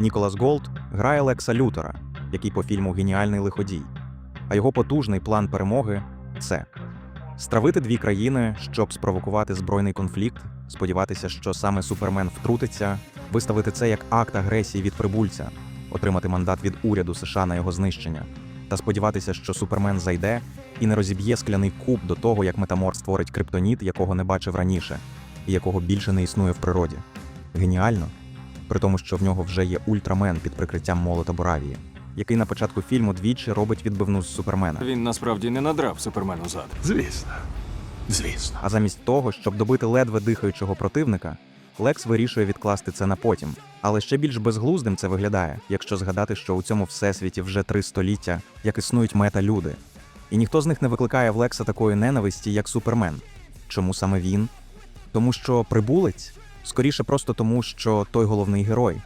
Ніколас Голд грає Лекса Лютера, який по фільму геніальний лиходій. А його потужний план перемоги це стравити дві країни, щоб спровокувати збройний конфлікт, сподіватися, що саме Супермен втрутиться, виставити це як акт агресії від прибульця, отримати мандат від уряду США на його знищення, та сподіватися, що Супермен зайде і не розіб'є скляний куб до того, як метамор створить криптоніт, якого не бачив раніше, і якого більше не існує в природі. Геніально, при тому, що в нього вже є ультрамен під прикриттям молота Боравії, який на початку фільму двічі робить відбивну з Супермена. Він насправді не надрав супермену зад. Звісно. Звісно. А замість того, щоб добити ледве дихаючого противника, Лекс вирішує відкласти це на потім. Але ще більш безглуздим це виглядає, якщо згадати, що у цьому всесвіті вже три століття, як існують мета-люди. І ніхто з них не викликає в Лекса такої ненависті, як Супермен. Чому саме він? Тому що прибулець? Скоріше просто тому, що той головний герой,